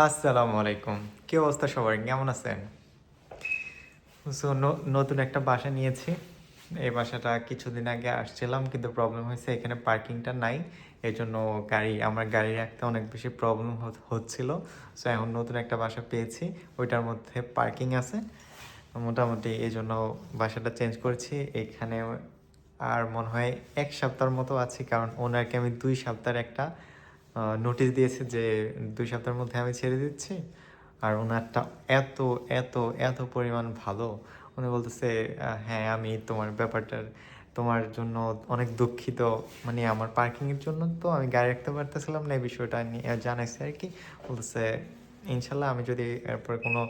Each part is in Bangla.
আসসালামু আলাইকুম। কি অবস্থা সবার? কেমন আছেন? সো নতুন একটা বাসা নিয়েছি। এই বাসাটা কিছুদিন আগে আসছিলাম, কিন্তু প্রবলেম হয়েছে, এখানে পার্কিংটা নাই। এই জন্য গাড়ি, আমার গাড়ি রাখতে অনেক বেশি প্রবলেম হচ্ছিল। সো এখন নতুন একটা বাসা পেয়েছি, ওইটার মধ্যে পার্কিং আছে। মোটামুটি এই জন্য বাসাটা চেঞ্জ করেছি। এখানে আর মনে হয় এক সপ্তাহের মতো আছি, কারণ ওনারকে আমি দুই সপ্তাহের একটা নোটিশ দিয়েছে যে দুই সপ্তাহের মধ্যে আমি ছেড়ে দিচ্ছি। আর ওনারটা এত এত এত পরিমাণ ভালো। উনি বলতেছে হ্যাঁ আমি তোমার ব্যাপারটার, তোমার জন্য অনেক দুঃখিত। মানে আমার পার্কিংয়ের জন্য তো আমি গাড়ি রাখতে পারতেছিলাম না, এই বিষয়টা নিয়ে জানাইছে আর কি বলতেছে, ইনশাল্লাহ আমি যদি এরপরে কোনো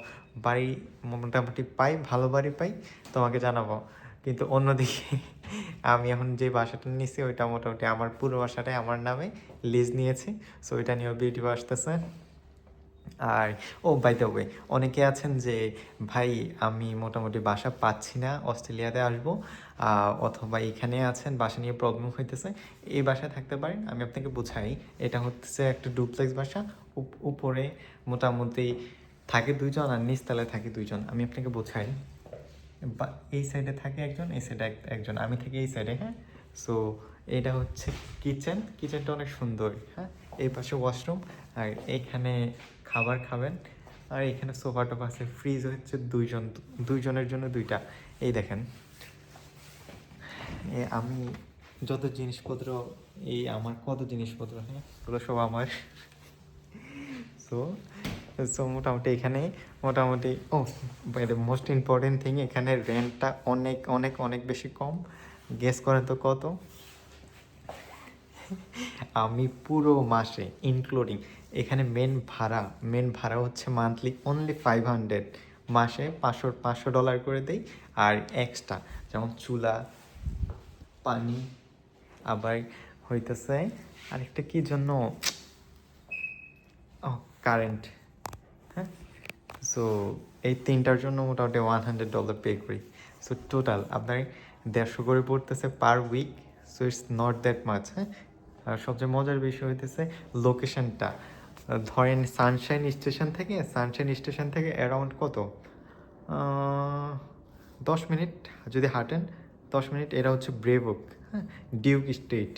বাড়ি মোটামুটি পাই, ভালো বাড়ি পাই, তোমাকে জানাব। কিন্তু অন্যদিকে আমি এখন যে বাসাটা নিয়েছি, ওইটা মোটামুটি আমার পুরো বাসাটাই আমার নামে লিজ নিয়েছে। সো ওইটা নিয়েও বিউটি আসতেছে। আর, ও বাই দ্য ওয়ে অনেকে আছেন যে, ভাই, আমি মোটামুটি বাসা পাচ্ছি না, অস্ট্রেলিয়াতে আসব। অথবা এখানে আছেন, বাসা নিয়ে প্রবলেম হইতেছে। এই বাসায় থাকতে পারেন, আমি আপনাকে বোঝাই, এটা হচ্ছে একটা ডুপ্লেক্স বাসা। উপ- উপরে মোটামুটি থাকে দুইজন আর নিচতলায় থাকে দুইজন। আমি আপনাকে বোঝাই। এই সাইডে থাকে একজন, এই সাইডে একজন। আমি থাকি এই সাইডে হ্যাঁ? সো এটা হচ্ছে কিচেন কিচেনটা অনেক সুন্দর হ্যাঁ? এই পাশে ওয়াশরুম আর এইখানে খাবার খাবেন। আর এখানে সোফা টোফা আছে। ফ্রিজ হচ্ছে দুইজন, দুইজনের জন্য দুইটা। এই দেখেন। এ আমি যত জিনিসপত্র, এই আমার কত জিনিসপত্র হ্যাঁ? ওগুলো সব আমার। সো সো মোটামুটি এখানে মোটামুটি, ও মোস্ট ইম্পর্টেন্ট থিং এখানে রেন্টটা অনেক অনেক অনেক বেশি কম। গেস করেন তো কত? আমি পুরো মাসে ইনক্লুডিং এখানে মেন ভাড়া মেন ভাড়া হচ্ছে মান্থলি অনলি ফাইভ হান্ড্রেড মাসে পাঁচশো পাঁচশো ডলার করে দেই, আর এক্সট্রা যেমন চুলা, পানি, আবার হইতেছে আরেকটা কি জন্য? কারেন্ট সো এই তিনটার জন্য মোটামুটি ওয়ান হান্ড্রেড ডলার পে করি। সো টোটাল আপনার দেড়শো করে পড়তেছে per week so it's not that much হ্যাঁ? আর সবচেয়ে মজার বিষয় হইতেছে লোকেশনটা ধরেন সানশাইন স্টেশন থেকে সানশাইন স্টেশন থেকে অ্যারাউন্ড কত? দশ মিনিট, যদি হাঁটেন, দশ মিনিট, এটা হচ্ছে ব্রেবুক হ্যাঁ? ডিউক স্ট্রিট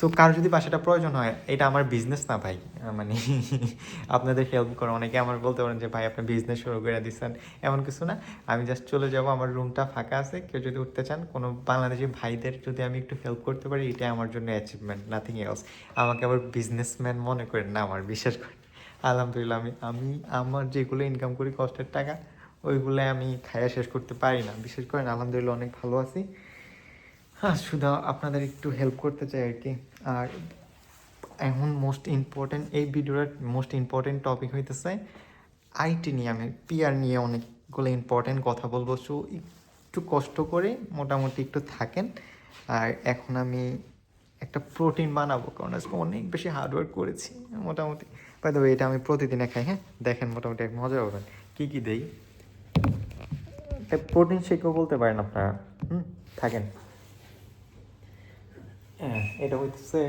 সো কার যদি বাসাটা প্রয়োজন হয়, এটা আমার বিজনেস না ভাই। মানে আপনাদের হেল্প করে। অনেকে আমার বলতে পারেন যে, ভাই, আপনি বিজনেস শুরু করে দিচ্ছেন এমন কিছু না। আমি জাস্ট চলে যাব, আমার রুমটা ফাঁকা আছে। কেউ যদি উঠতে চান, কোনো বাংলাদেশি ভাইদের যদি আমি একটু হেল্প করতে পারি, এটাই আমার জন্য অ্যাচিভমেন্ট নাথিং এলস আমাকে আবার বিজনেসম্যান মনে করেন না আমার, বিশ্বাস করেন। আলহামদুলিল্লাহ, আমি আমি, আমার যেগুলো ইনকাম করি, কষ্টের টাকা, ওইগুলো আমি খাইয়া শেষ করতে পারি না। বিশেষ করেন, আলহামদুলিল্লাহ, অনেক ভালো আছি। হ্যাঁ শুধু আপনাদের একটু হেল্প করতে চাই আর কি। আর এখন মোস্ট ইম্পর্টেন্ট এই ভিডিওর মোস্ট ইম্পর্টেন্ট টপিক হইতেছে আইটি নিয়ে। আমি পিআর নিয়ে অনেকগুলো ইম্পর্টেন্ট কথা বলব। সো একটু কষ্ট করে মোটামুটি একটু থাকেন। আর এখন আমি একটা প্রোটিন বানাবো, কারণ আজকে অনেক বেশি হার্ডওয়ার্ক করেছি মোটামুটি। বাই দ্য এটা আমি প্রতিদিনে খাই হ্যাঁ? দেখেন মোটামুটি এক মজা পাবেন কী কী দেই? প্রোটিন শেকও বলতে পারেন আপনারা। হুম? থাকেন। হ্যাঁ এটা হইতেছে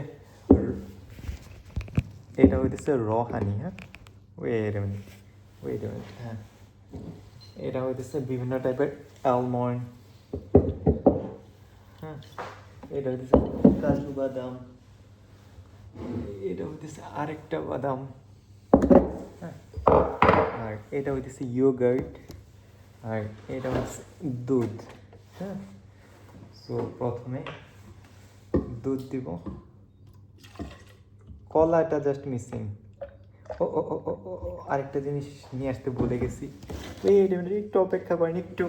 এটা হইতেছে র হানি হ্যাঁ ওয়েট মিনিট ওয়েট মিনিট হ্যাঁ। এটা হইতেছে বিভিন্ন টাইপের অ্যালমন্ড হ্যাঁ? এটা হইতেছে কাজু বাদাম, এটা হইতেছে আরেকটা বাদাম হ্যাঁ? আর এটা হইতেছে ইয়োগার্ট আর এটা হচ্ছে দুধ হ্যাঁ? সো প্রথমে দুধ দিব। কলাটা জাস্ট মিসিং ও ও ও ও আরেকটা জিনিস নিয়ে আসতে ভুলে গেছি। একটু অপেক্ষা করেন, একটু।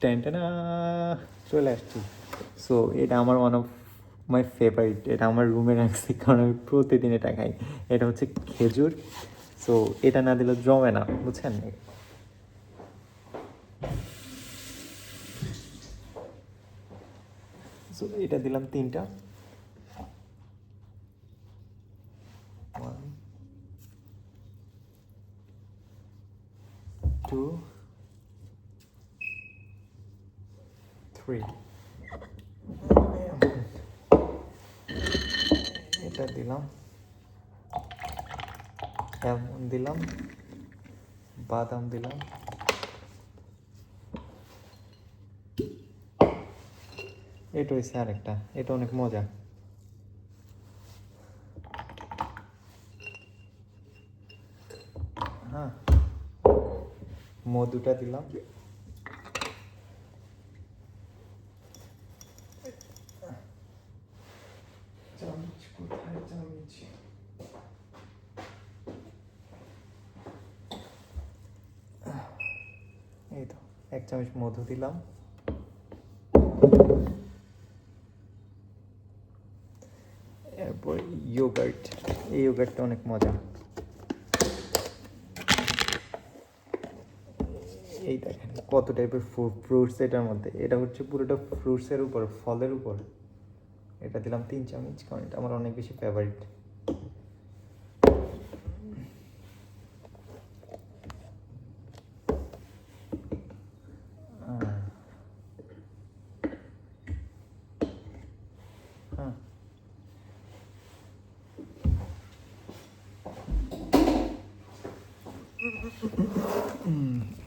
টেনটেনা চলে আসছি। সো এটা আমার ওয়ান অফ মাই ফেভারিট এটা আমার রুমে রাখছি কারণ আমি প্রতিদিন এটা খাই। এটা হচ্ছে খেজুর। সো এটা না দিলে জমে না, বুঝছেন? সো এটা দিলাম তিনটা। টু থ্রি এটা দিলাম। এমন দিলাম। বাদাম দিলাম। এটা হয়েছে আরেকটা। এটা অনেক মজা। হ্যাঁ। মধুটা দিলাম চামচ কোথায় চামচ এই তো এক চামচ মধু দিলাম। এরপর ইয়োগার্ট এই ইয়োগার্টটা অনেক মজা। এই দেখেন কত টাইপের ফ্রুটস এটার মধ্যে। এটা হচ্ছে পুরোটা ফ্রুটসের উপর, ফলের উপর। এটা দিলাম তিন চামচ, কারণ এটা আমার অনেক বেশি ফেভারিট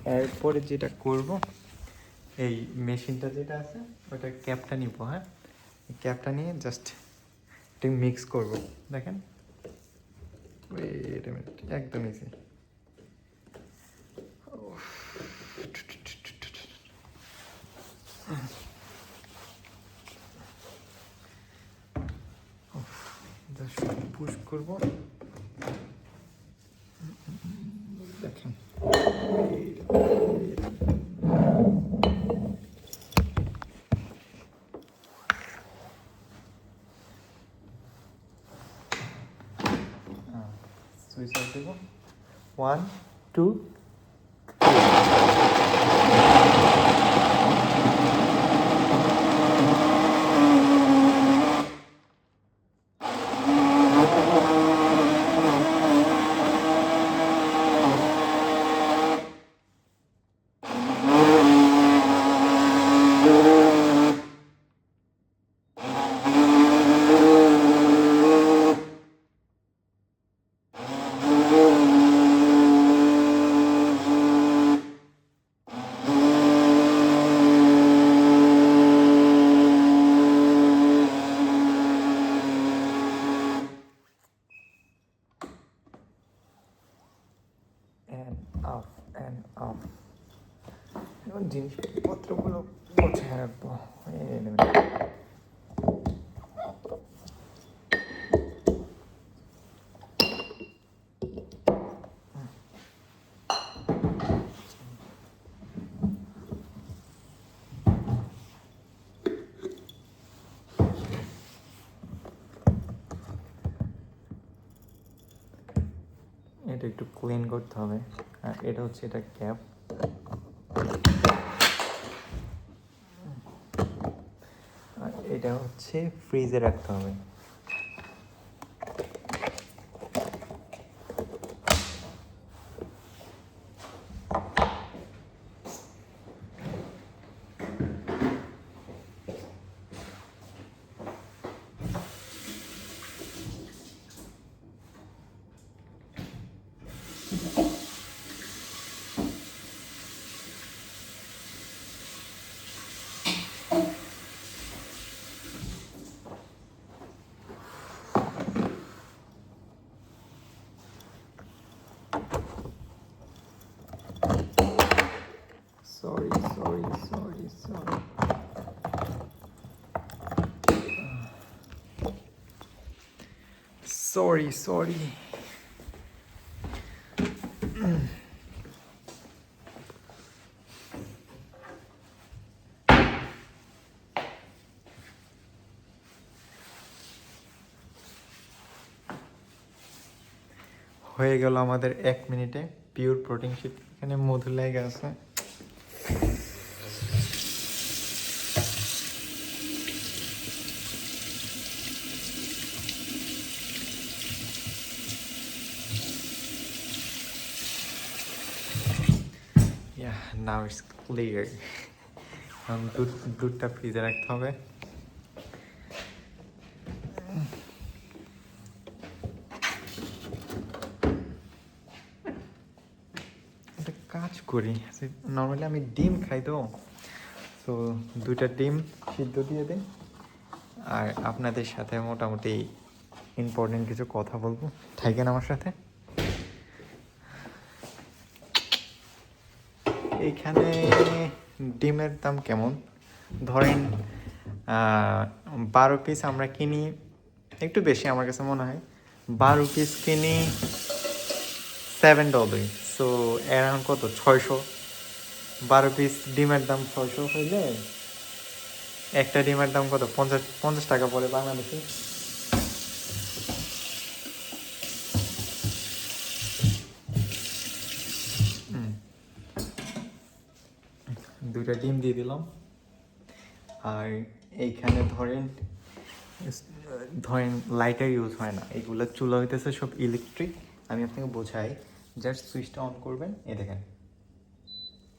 হ্যাঁ এরপরে যেটা করব, এই মেশিনটা যেটা আছে, ওটা ক্যাপটা নিব হ্যাঁ? ক্যাপটা নিয়ে জাস্ট এটা মিক্স করব, দেখেন? একদম ইজি পুশ করব। দেখেন। Switch off Dev one two and up and up এখন জিনিসপত্রগুলো গোছায় রাখব। এটা একটু ক্লিন করতে হবে। আর এটা হচ্ছে এটা ক্যাপ আর এটা হচ্ছে ফ্রিজে রাখতে হবে। Sorry sorry sorry sorry sorry হয়ে গেল আমাদের এক মিনিটে পিওর প্রোটিন শিট এখানে মধু লেগে আছে। ক্লিয়ার দুধ দুধটা ফ্রিজে রাখতে হবে একটা কাজ করি নর্মালি আমি ডিম খাই তো। তো দুইটা ডিম সিদ্ধ দিয়ে দিই। আর আপনাদের সাথে মোটামুটি ইম্পর্টেন্ট কিছু কথা বলব। থাকেন আমার সাথে। এইখানে ডিমের দাম কেমন? ধরেন বারো পিস আমরা কিনি, একটু বেশি আমার কাছে মনে হয়। বারো পিস কিনি সেভেন ডলার সো অ্যারাউন্ড কত? ছয়শো। বারো পিস ডিমের দাম ছয়শো হইলে, একটা ডিমের দাম কত? পঞ্চাশ পঞ্চাশ টাকা পড়ে বাংলাদেশে হুম। দুইটা ডিম দিয়ে দিলাম। আর এইখানে ধরেন ধরেন লাইটার ইউজ হয় না। এগুলো চুলা হইতেছে সব ইলেকট্রিক আমি আপনাকে বোঝাই জাস্ট সুইচটা অন করবেন। এ দেখেন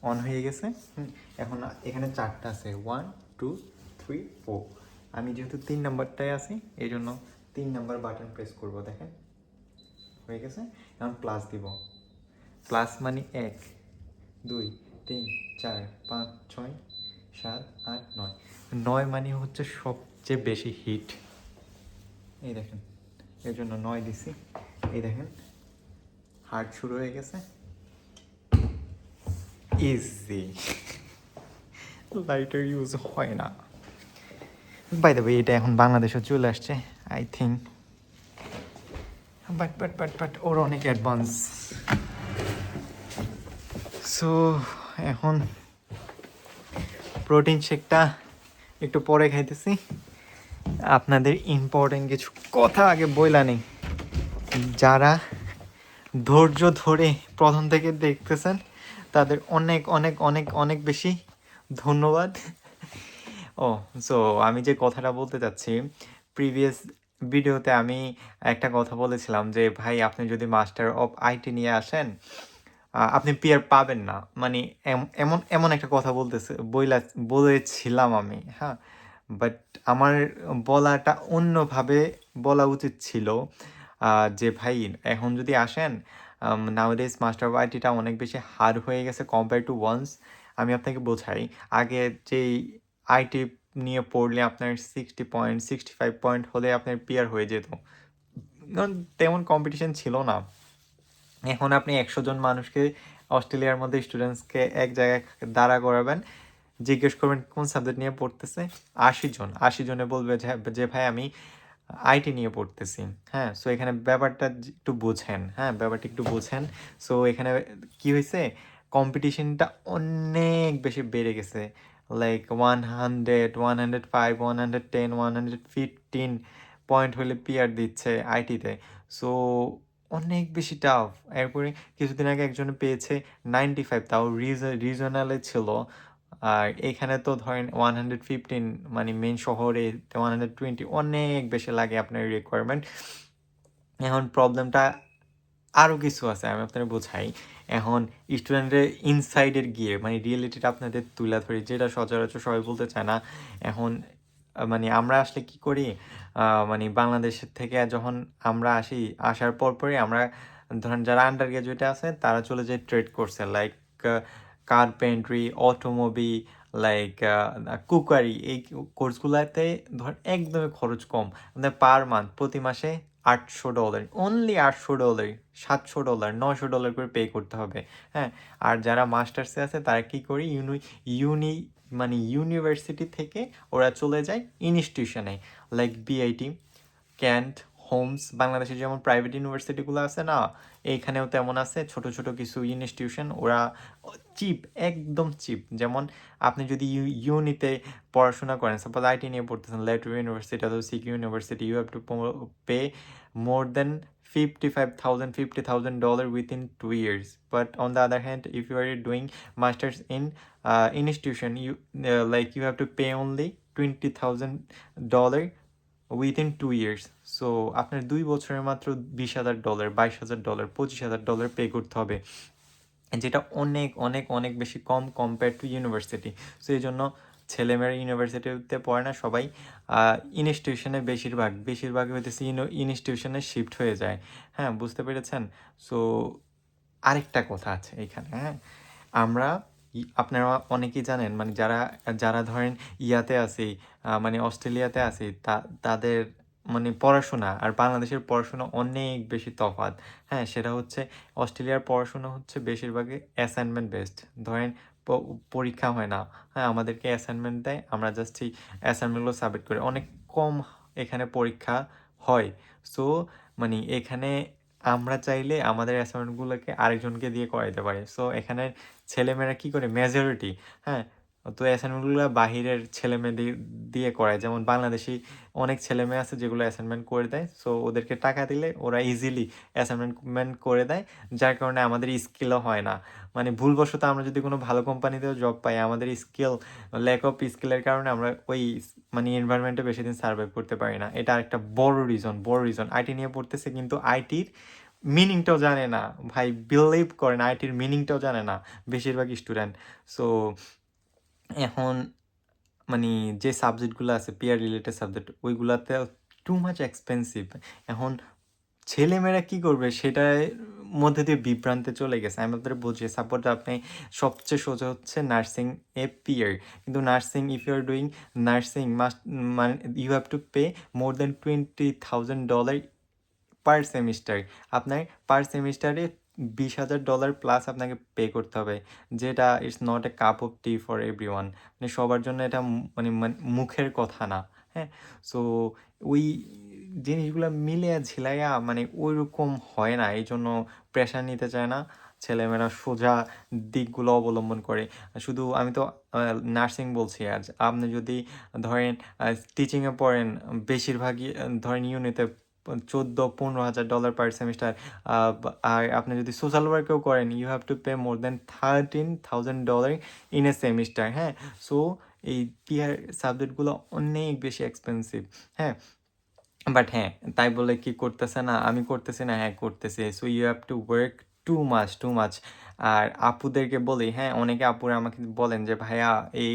অন হয়ে গেছে। এখন এখানে চারটা আছে। ওয়ান টু থ্রি ফোর আমি যেহেতু তিন নাম্বারটায় আছি এই জন্য তিন নাম্বার বাটন প্রেস করব, দেখেন। হয়ে গেছে? এখন প্লাস দিব। প্লাস মানে এক, দুই। তিন, চার, পাঁচ, ছয়, সাত, আট, নয়। নয় মানে হচ্ছে সবচেয়ে বেশি হিট। এই দেখেন, এর জন্য নয় দিছি। এই দেখেন, হার্ট শুরু হয়ে গেছে। ইজি লাইটার ইউজ হয় না। বাই দ্য এটা এখন বাংলাদেশে চলে আসছে I think but but but but ওর অনেক অ্যাডভান্স সো এখন প্রোটিন শেকটা একটু পরে খাইতেছি। আপনাদের ইম্পর্টেন্ট কিছু কথা আগে বইলা নেই। যারা ধৈর্য ধরে প্রথম থেকে দেখতেছেন, তাদের অনেক অনেক অনেক অনেক বেশি ধন্যবাদ। ও সো আমি যে কথাটা বলতে চাচ্ছি প্রিভিয়াস ভিডিওতে আমি একটা কথা বলেছিলাম যে, ভাই, আপনি যদি মাস্টার অফ আইটি নিয়ে আসেন আপনি পিয়ার পাবেন না। মানে এম- এমন এমন একটা কথা বলতেছে, বইলা, বলেছিলাম আমি হ্যাঁ? বাট আমার বলাটা অন্যভাবে বলা উচিত ছিল যে ভাই, এখন যদি আসেন নাওডেজ মাস্টার আইটিটা অনেক বেশি হার হয়ে গেছে কম্পেয়ার টু ওয়ান্স আমি আপনাকে বোঝাই, আগে যেই আইটি নিয়ে পড়লে আপনার sixty point sixty five point হলে আপনার পিয়ার হয়ে যেত। কারণ তেমন কম্পিটিশন ছিল না। এখন আপনি একশো জন মানুষকে অস্ট্রেলিয়ার মধ্যে স্টুডেন্টসকে এক জায়গায় দাঁড়া করাবেন। জিজ্ঞেস করবেন, কোন সাবজেক্ট নিয়ে পড়তেছে? আশি জন। আশি জনে বলবে যে ভাই, আমি আইটি নিয়ে পড়তেছি। হ্যাঁ সো এখানে ব্যাপারটা একটু বোঝেন। হ্যাঁ ব্যাপারটা একটু বোঝেন। সো এখানে কি হয়েছে? কম্পিটিশনটা অনেক বেশি বেড়ে গেছে। Like one hundred one hundred five one hundred ten one hundred fifteen point হলে পিআর দিচ্ছে আইটিতে সো অনেক বেশি টাফ এরপরে কিছুদিন আগে একজন পেয়েছে নাইনটি ফাইভ তাও রিজনালে ছিল। আর এখানে তো ধরেন ওয়ান হান্ড্রেড ফিফটিন মানে মেন শহরে ওয়ান হান্ড্রেড টোয়েন্টি অনেক বেশি লাগে আপনার রিকোয়ারমেন্ট এখন প্রবলেমটা আরও কিছু আছে, আমি আপনাদের বোঝাই। এখন স্টুডেন্টের ইনসাইডের গিয়ে মানে রিয়েলিটিটা আপনাদের তুলে ধরি, যেটা সচরাচর সবাই বলতে চায় না। এখন মানে আমরা আসলে কি করি? মানে বাংলাদেশের থেকে যখন আমরা আসি, আসার পর পরই আমরা ধরেন যারা আন্ডার গ্রাজুয়েটে আছে, তারা চলে যায় ট্রেড করছে। Like carpentry automobile like cookery এই কোর্সগুলোতে ধর একদমই খরচ কম। পার মান্থ প্রতি মাসে আটশো ডলার অনলি আটশো ডলার সাতশো ডলার নশো ডলার করে পে করতে হবে। হ্যাঁ আর যারা মাস্টার্সে আছে, তারা কি করি? ইউনি ইউনি মানে ইউনিভার্সিটি থেকে ওরা চলে যায় ইনস্টিটিউশনে লাইক বিআইটি ক্যান্ট হোমস বাংলাদেশে যেমন প্রাইভেট ইউনিভার্সিটিগুলো আছে না, এইখানেও তেমন আছে, ছোট ছোট কিছু ইনস্টিটিউশন ওরা চিপ একদম চিপ যেমন আপনি যদি ইউ ইউনিতে পড়াশোনা করেন সাপোজ আইটি নিয়ে পড়তেছেন লেটর ইউনিভার্সিটি অথবা সিকি university you have to pay more than fifty five thousand fifty thousand dollar within two years but on the other hand if you are doing masters in institution you like you have to pay only twenty thousand dollar within two years so আপনার দুই বছরের মাত্র বিশ হাজার ডলার বাইশ হাজার ডলার পঁচিশ হাজার ডলার পে করতে হবে। যেটা অনেক অনেক অনেক বেশি কম কম্পেয়ার টু ইউনিভার্সিটি সো এই জন্য ছেলেমেয়েরা ইউনিভার্সিটিতে পড়ে না, সবাই ইনস্টিটিউশনে বেশিরভাগ বেশিরভাগ হইতেছে ইনস্টিটিউশনে শিফট হয়ে যায়। হ্যাঁ বুঝতে পেরেছেন? সো আরেকটা কথা আছে এখানে হ্যাঁ? আমরা আপনারা অনেকেই জানেন মানে যারা যারা ধরেন ইয়াতে আছি মানে অস্ট্রেলিয়াতে আছি, তা, তাদের মানে পড়াশোনা আর বাংলাদেশের পড়াশোনা অনেক বেশি তফাৎ। হ্যাঁ সেটা হচ্ছে অস্ট্রেলিয়ার পড়াশোনা হচ্ছে বেশিরভাগই অ্যাসাইনমেন্ট বেসড ধরেন পরীক্ষা হয় না। হ্যাঁ আমাদেরকে অ্যাসাইনমেন্ট দেয়, আমরা জাস্ট এই অ্যাসাইনমেন্টগুলো সাবমিট করি। অনেক কম এখানে পরীক্ষা হয়। সো মানে এখানে আমরা চাইলে আমাদের অ্যাসাইনমেন্টগুলোকে আরেকজনকে দিয়ে করাইতে পারি। সো এখানে ছেলেমেয়েরা কী করে? মেজরিটি হ্যাঁ? তো অ্যাসাইনমেন্টগুলো বাহিরের ছেলেমেয়ে দিয়ে করায়। যেমন বাংলাদেশি অনেক ছেলেমেয়ে আছে যেগুলো অ্যাসাইনমেন্ট করে দেয়। সো ওদেরকে টাকা দিলে ওরা ইজিলি অ্যাসাইনমেন্ট করে দেয়। যার কারণে আমাদের স্কিলও হয় না। মানে ভুলবশত আমরা যদি কোনো ভালো কোম্পানিতেও জব পাই, আমাদের স্কিল ল্যাক অফ স্কিলের কারণে আমরা ওই মানে এনভায়রনমেন্টে বেশি দিন সার্ভাইভ করতে পারি না। এটা একটা বড় রিজন বড় রিজন আইটি নিয়ে পড়তেছে কিন্তু আইটির মিনিংটাও জানে না। ভাই বিলিভ করেন আইটির মিনিংটাও জানে না বেশিরভাগ স্টুডেন্ট সো এখন মানে যে সাবজেক্টগুলো আছে পিয়ার রিলেটেড সাবজেক্ট ওইগুলাতে টু মাচ এক্সপেন্সিভ এখন ছেলেমেয়েরা কী করবে? সেটার মধ্যে দিয়ে বিভ্রান্তে চলে গেছে। আমি আপনাদের বলছি সাপোজ আপনি সবচেয়ে সোজা হচ্ছে নার্সিং এ পিয়ার কিন্তু nursing if you are doing nursing must মানে you have to pay more than twenty thousand dollar per semester আপনার পার সেমিস্টারে বিশ হাজার ডলার প্লাস আপনাকে পে করতে হবে। যেটা it's not a cup of tea for everyone মানে সবার জন্য এটা মানে মানে মুখের কথা না। হ্যাঁ? সো ওই জিনিসগুলো মিলিয়ে ঝিলাইয়া মানে ওই রকম হয় না। এই জন্য প্রেশার নিতে চায় না। ছেলেমেয়েরা সোজা দিকগুলো অবলম্বন করে। শুধু আমি তো নার্সিং বলছি আজ। আপনি যদি ধরেন টিচিংয়ে পড়েন, বেশিরভাগই ধরেন ইউনিতে চোদ্দ, পনেরো হাজার ডলার পার সেমিস্টার আর আপনি যদি সোশ্যাল ওয়ার্কেও করেন you have to pay more than thirteen thousand dollar in a semester হ্যাঁ? সো এই পিয়ার সাবজেক্টগুলো অনেক বেশি এক্সপেন্সিভ হ্যাঁ? বাট হ্যাঁ তাই বলে কি করতেছে না? আমি করতেছি না হ্যাঁ করতেছি। So you have to work too much too much আর আপুদেরকে বলি হ্যাঁ অনেকে আপুরা আমাকে বলেন যে, ভাইয়া, এই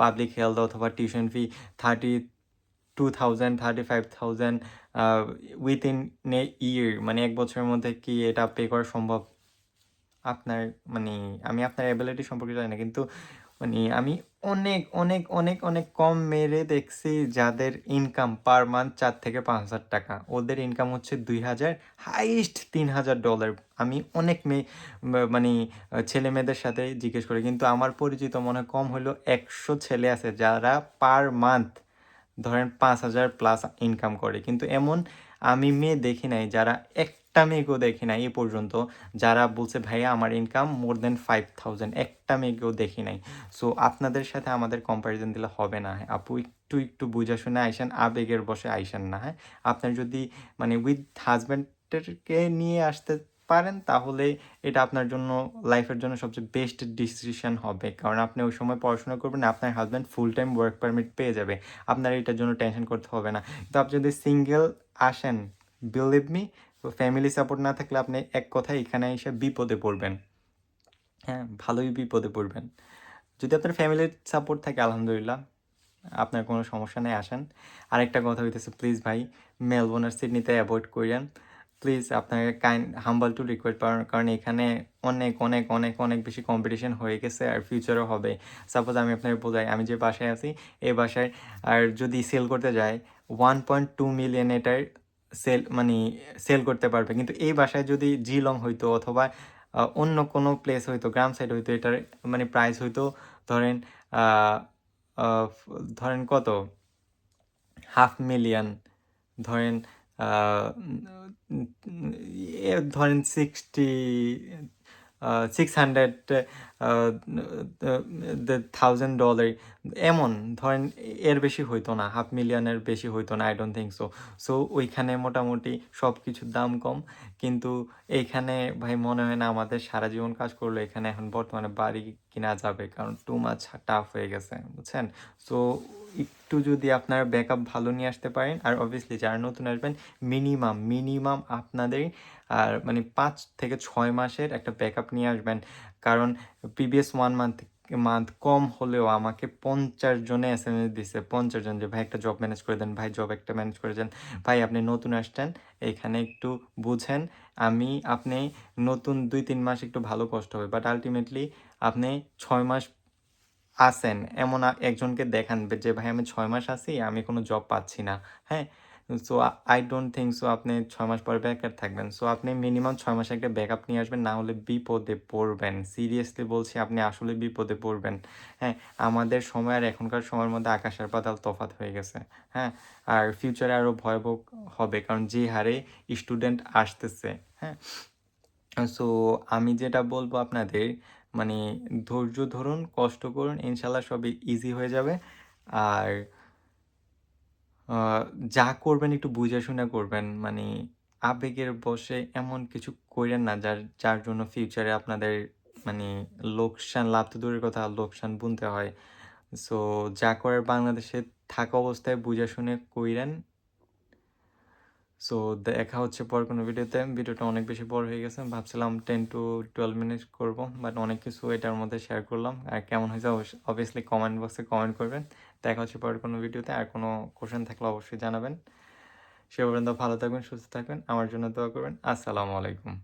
পাবলিক হেলথ অথবা tuition fee thirty two thousand thirty five thousand within a year মানে এক বছরের মধ্যে কি এটা পে করা সম্ভব? আপনার মানে আমি আপনার অ্যাবিলিটি সম্পর্কে জানি না, কিন্তু মানে আমি অনেক অনেক অনেক অনেক কম মেরে দেখছি যাদের ইনকাম পার মান্থ চার থেকে পাঁচ হাজার টাকা। ওদের ইনকাম হচ্ছে দুই হাজার হাইস্ট তিন হাজার ডলার আমি অনেক মেয়ে মানে ছেলে মেয়েদের সাথে জিজ্ঞেস করি, কিন্তু আমার পরিচিত মনে হয় কম হলো একশো ছেলে আছে যারা পার মান্থ ধরেন পাঁচ হাজার প্লাস ইনকাম করে। কিন্তু এমন আমি মেয়ে দেখি নাই যারা একটা মেয়েকেও দেখি নাই এ পর্যন্ত। যারা বলছে, ভাইয়া, আমার income more than five thousand একটা মেয়েকেও দেখি নাই। সো আপনাদের সাথে আমাদের কম্প্যারিজন দিলে হবে না। আপু, একটু একটু বুঝা শুনে আইসেন, আবেগের বসে আইসেন না। হ্যাঁ আপনার যদি মানে উইথ হাজব্যান্ডকে নিয়ে আসতে পারেন, তাহলে এটা আপনার জন্য লাইফের জন্য সবচেয়ে বেস্ট ডিসিশন হবে। কারণ আপনি ওই সময় পড়াশোনা করবেন, আপনার husband full time work permit পেয়ে যাবে। আপনার এটার জন্য টেনশন করতে হবে না। তো আপনি যদি সিঙ্গেল আসেন বিলিভ মি ফ্যামিলি সাপোর্ট না থাকলে আপনি এক কথায় এখানে এসে বিপদে পড়বেন। হ্যাঁ ভালোই বিপদে পড়বেন। যদি আপনার ফ্যামিলির সাপোর্ট থাকে, আলহামদুলিল্লাহ, আপনার কোনো সমস্যা নেই, আসেন। আরেকটা কথা হইতেছে প্লিজ ভাই মেলবোর্ন আর সিডনিতে অ্যাভয়েড করেন। প্লিজ আপনাকে কাইন্ড হাম্বল টু রিকোয়েস্ট কারণ এখানে অনেক অনেক অনেক অনেক বেশি কম্পিটিশন হয়ে গেছে আর ফিউচারও হবে। সাপোজ আমি আপনাকে বোঝাই, আমি যে বাসায় আছি, এই বাসায় আর যদি সেল করতে যাই ওয়ান পয়েন্ট টু মিলিয়ন এটার সেল মানে সেল করতে পারবে। কিন্তু এই বাসায় যদি জিলং হইতো অথবা অন্য কোনো প্লেস হইতো, গ্রাম সাইড হইতো, এটার মানে প্রাইস হইতো ধরেন ধরেন কত? হাফ মিলিয়ন ধরেন ধরেন sixty six hundred thousand dollar এমন, ধরেন এর বেশি হইতো না হাফ মিলিয়নের বেশি হইতো না I don't think so so ওইখানে মোটামুটি সব কিছুর দাম কম, কিন্তু এইখানে ভাই মনে হয় না আমাদের সারা জীবন কাজ করলে এখানে এখন বর্তমানে বাড়ি কিনা যাবে, কারণ টু মাছ টাফ হয়ে গেছে, বুঝছেন? সো একটু যদি আপনার ব্যাকআপ ভালো নিয়ে আসতে পারেন, আর অবভিয়াসলি যারা নতুন আসবেন মিনিমাম মিনিমাম আপনাদের আর মানে পাঁচ থেকে ছয় মাসের একটা ব্যাকআপ নিয়ে আসবেন। কারণ প্রিভিয়াস ওয়ান মান্থ মান্থ কম হলেও আমাকে পঞ্চাশ জনে এস এম এস দিছে। পঞ্চাশ জন যে, ভাই, একটা জব ম্যানেজ করে দেন, ভাই জব একটা ম্যানেজ করে দেন। ভাই, আপনি নতুন আসছেন, এখানে একটু বুঝেন। আমি, আপনি নতুন দুই, তিন মাস একটু ভালো কষ্ট হবে। বাট আলটিমেটলি আপনি ছয় মাস আসেন এমন একজনকে দেখান যে, ভাই, আমি ছয় মাস আছি, আমি কোনো জব পাচ্ছি না। হ্যাঁ? So I don't think so আপনি ছয় মাস পরে বেকার থাকবেন। সো আপনি মিনিমাম ছয় মাসে একটা ব্যাকআপ নিয়ে আসবেন, না হলে বিপদে পড়বেন। সিরিয়াসলি বলছি, আপনি আসলে বিপদে পড়বেন। হ্যাঁ আমাদের সময় আর এখনকার সময়ের মধ্যে আকাশ আর পাতাল তফাত হয়ে গেছে। হ্যাঁ আর ফিউচারে আরও ভয়াবহ হবে, কারণ যে হারে স্টুডেন্ট আসতেছে। হ্যাঁ সো আমি যেটা বলব আপনাদের মানে ধৈর্য ধরুন, কষ্ট করুন, ইনশাল্লাহ সবই ইজি হয়ে যাবে। আর যা করবেন একটু বুঝে শুনে করবেন। মানে আবেগের বসে এমন কিছু করেন না যার যার জন্য ফিউচারে আপনাদের মানে লোকসান, লাভ তো দূরের কথা, লোকসান বুনতে হয়। সো যা করার বাংলাদেশে থাকা অবস্থায় বুঝে শুনে কইরেন। সো দেখা হচ্ছে পর কোনো ভিডিওতে। ভিডিওটা অনেক বেশি বড় হয়ে গেছে। ভাবছিলাম টেন টু টুয়েলভ মিনিট করব বাট অনেক কিছু এটার মধ্যে শেয়ার করলাম। আর কেমন হয়েছে অবভিয়াসলি কমেন্ট বক্সে কমেন্ট করবেন। দেখা হচ্ছে পরের কোনো ভিডিওতে। আর কোনো কোশ্চেন থাকলে অবশ্যই জানাবেন। সে পর্যন্ত ভালো থাকবেন, সুস্থ থাকবেন। আমার জন্য দোয়া করবেন। আসসালামু আলাইকুম।